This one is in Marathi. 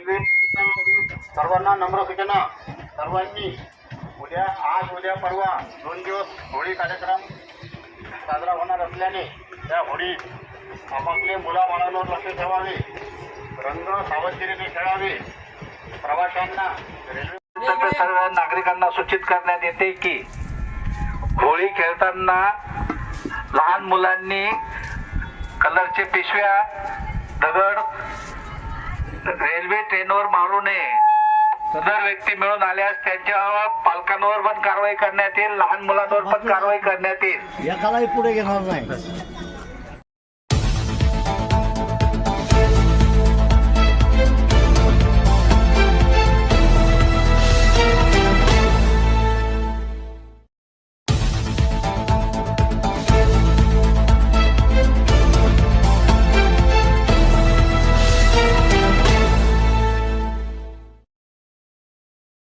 रेल्वे सर्वांना नम्र सूचना. सर्वांनी उद्या आज उद्या परवा दोन दिवस होळी कार्यक्रम साजरा होणार असल्याने त्या होळी आपापले मुलाबाळांवर लक्ष ठेवावे. रंग सावधगिरीने खेळावे. प्रवाशांना रेल्वे तर्फे सर्व नागरिकांना सूचित करण्यात येते की होळी खेळताना लहान मुलांनी कलरचे पिशव्या रेल्वे ट्रेनवर मारू नये जर व्यक्ती मिळून आल्यास त्यांच्या पालकांवर पण कारवाई करण्यात येईल लहान मुलांवर पण कारवाई करण्यात येईल. एकालाही पुढे घेणार नाही.